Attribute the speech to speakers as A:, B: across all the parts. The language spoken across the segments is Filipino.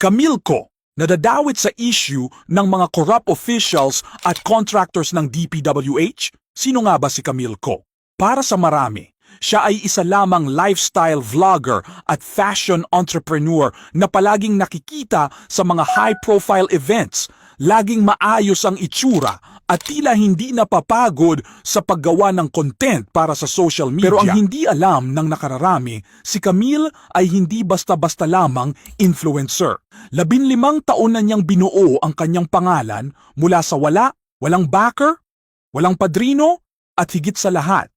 A: Camille Ko, nadadawit sa issue ng mga corrupt officials at contractors ng DPWH? Sino nga ba si Camille Ko? Para sa marami, siya ay isa lamang lifestyle vlogger at fashion entrepreneur na palaging nakikita sa mga high-profile events, laging maayos ang itsura at tila hindi napapagod sa paggawa ng content para sa social media. Pero ang hindi alam ng nakararami, si Camille ay hindi basta-basta lamang influencer. Labinlimang taon na niyang binuo ang kanyang pangalan mula sa wala, walang backer, walang padrino, at higit sa lahat,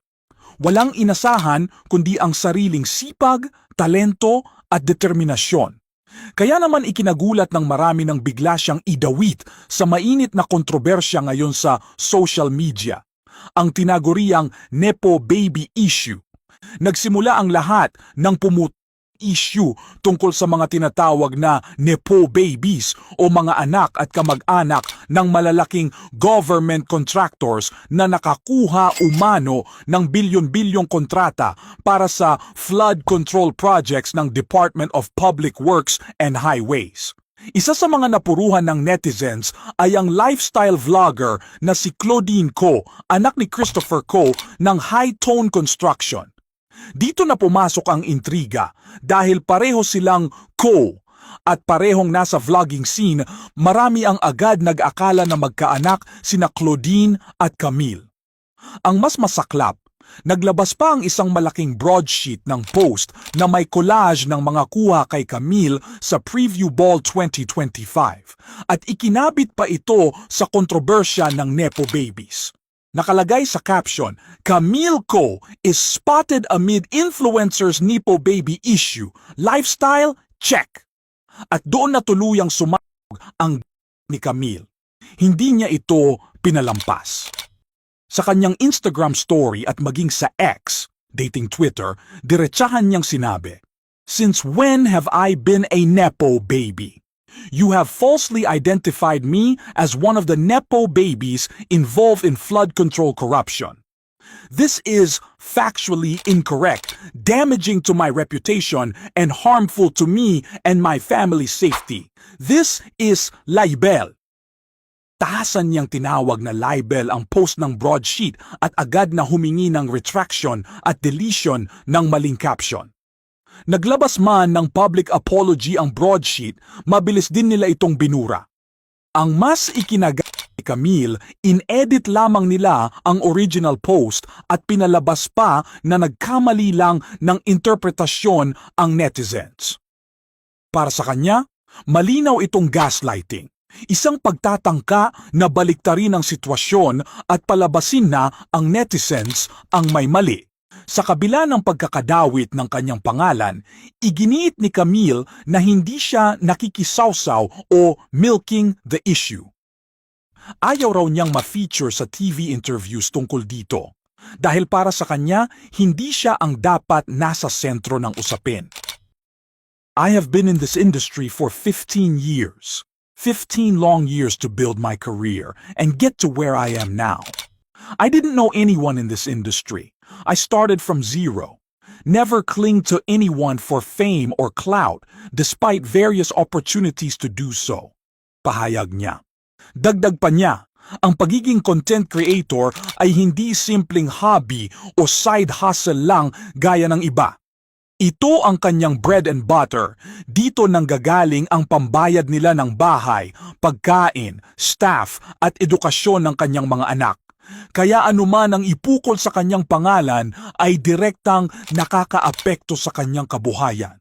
A: walang inasahan kundi ang sariling sipag, talento at determinasyon. Kaya naman ikinagulat ng marami ng bigla siyang idawit sa mainit na kontrobersya ngayon sa social media, ang tinaguriang Nepo Baby Issue. Nagsimula ang lahat ng pumut issue tungkol sa mga tinatawag na Nepo babies o mga anak at kamag-anak ng malalaking government contractors na nakakuha umano ng bilyon-bilyong kontrata para sa flood control projects ng Department of Public Works and Highways. Isa sa mga napuruhan ng netizens ay ang lifestyle vlogger na si Claudine Co, anak ni Christopher Co ng High Tone Construction. Dito na pumasok ang intriga dahil pareho silang co at parehong nasa vlogging scene, marami ang agad nag-akala na magkaanak sina Claudine at Camille. Ang mas masaklap, naglabas pa ang isang malaking broadsheet ng post na may collage ng mga kuha kay Camille sa Preview Ball 2025 at ikinabit pa ito sa kontrobersya ng Nepo Babies. Nakalagay sa caption, Camille Co is spotted amid influencers Nipo baby issue. Lifestyle? Check. At doon na tuluyang sumabog ang ni Camille. Hindi niya ito pinalampas. Sa kanyang Instagram story at maging sa X, dating Twitter, diretsahan niyang sinabi, Since when have I been a Nepo baby? You have falsely identified me as one of the Nepo babies involved in flood control corruption. This is factually incorrect, damaging to my reputation, and harmful to me and my family's safety. This is libel. Tahasan niyang tinawag na libel ang post ng broadsheet at agad na humingi ng retraction at deletion ng maling caption. Naglabas man ng public apology ang broadsheet, mabilis din nila itong binura. Ang mas ikinaga ni Camille, in-edit lamang nila ang original post at pinalabas pa na nagkamali lang ng interpretasyon ang netizens. Para sa kanya, malinaw itong gaslighting. Isang pagtatangka na baliktarin ang sitwasyon at palabasin na ang netizens ang may mali. Sa kabila ng pagkakadawit ng kanyang pangalan, iginiit ni Camille na hindi siya nakikisawsaw o milking the issue. Ayaw raw niyang ma-feature sa TV interviews tungkol dito dahil para sa kanya, hindi siya ang dapat nasa sentro ng usapin. I have been in this industry for 15 years. 15 long years to build my career and get to where I am now. I didn't know anyone in this industry. I started from zero. Never cling to anyone for fame or clout, despite various opportunities to do so. Pahayag niya. Dagdag pa niya, ang pagiging content creator ay hindi simpleng hobby o side hustle lang gaya ng iba. Ito ang kanyang bread and butter. Dito nanggagaling ang pambayad nila ng bahay, pagkain, staff at edukasyon ng kanyang mga anak. Kaya anuman ang ipukol sa kanyang pangalan ay direktang nakakaapekto sa kanyang kabuhayan.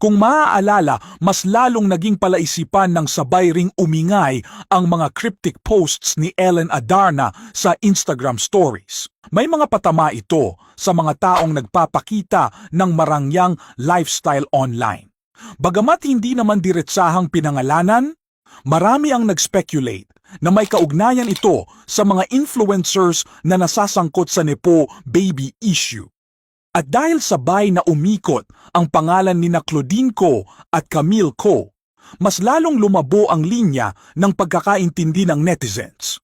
A: Kung maaalala, mas lalong naging palaisipan ng sabay ring umingay ang mga cryptic posts ni Ellen Adarna sa Instagram stories. May mga patama ito sa mga taong nagpapakita ng marangyang lifestyle online. Bagamat hindi naman diretsahang pinangalanan, marami ang nag-speculate na may kaugnayan ito sa mga influencers na nasasangkot sa Nepo baby issue. At dahil sabay na umikot ang pangalan ni na Claudine Co at Camille Co, mas lalong lumabo ang linya ng pagkakaintindi ng netizens.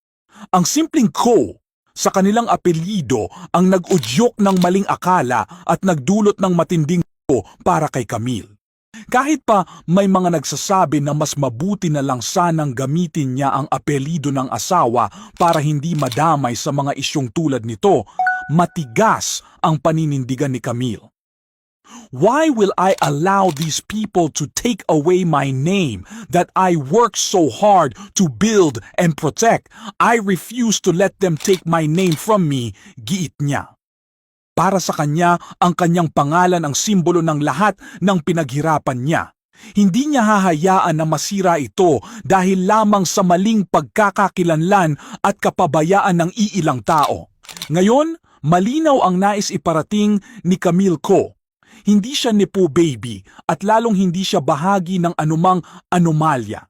A: Ang simpleng Co sa kanilang apelyido ang nag-udyok ng maling akala at nagdulot ng matinding ko para kay Camille. Kahit pa may mga nagsasabi na mas mabuti na lang sanang gamitin niya ang apelido ng asawa para hindi madamay sa mga isyong tulad nito, matigas ang paninindigan ni Camille. Why will I allow these people to take away my name that I worked so hard to build and protect? I refuse to let them take my name from me, giit niya. Para sa kanya, ang kanyang pangalan ang simbolo ng lahat ng pinaghirapan niya. Hindi niya hahayaan na masira ito dahil lamang sa maling pagkakakilanlan at kapabayaan ng iilang tao. Ngayon, malinaw ang nais iparating ni Camille Ko. Hindi siya nepo baby at lalong hindi siya bahagi ng anumang anomalya.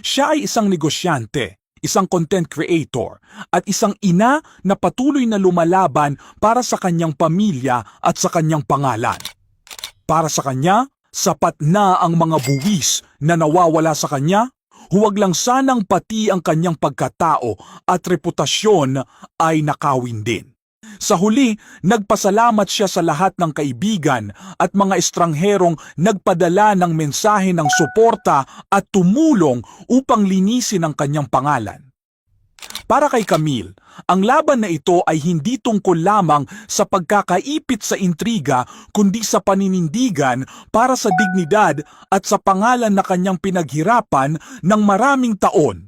A: Siya ay isang negosyante, isang content creator, at isang ina na patuloy na lumalaban para sa kanyang pamilya at sa kanyang pangalan. Para sa kanya, sapat na ang mga buwis na nawawala sa kanya, huwag lang sanang pati ang kanyang pagkatao at reputasyon ay nakawin din. Sa huli, nagpasalamat siya sa lahat ng kaibigan at mga estrangherong nagpadala ng mensahe ng suporta at tumulong upang linisin ang kanyang pangalan. Para kay Camille, ang laban na ito ay hindi tungkol lamang sa pagkakaipit sa intriga kundi sa paninindigan para sa dignidad at sa pangalan na kanyang pinaghirapan ng maraming taon.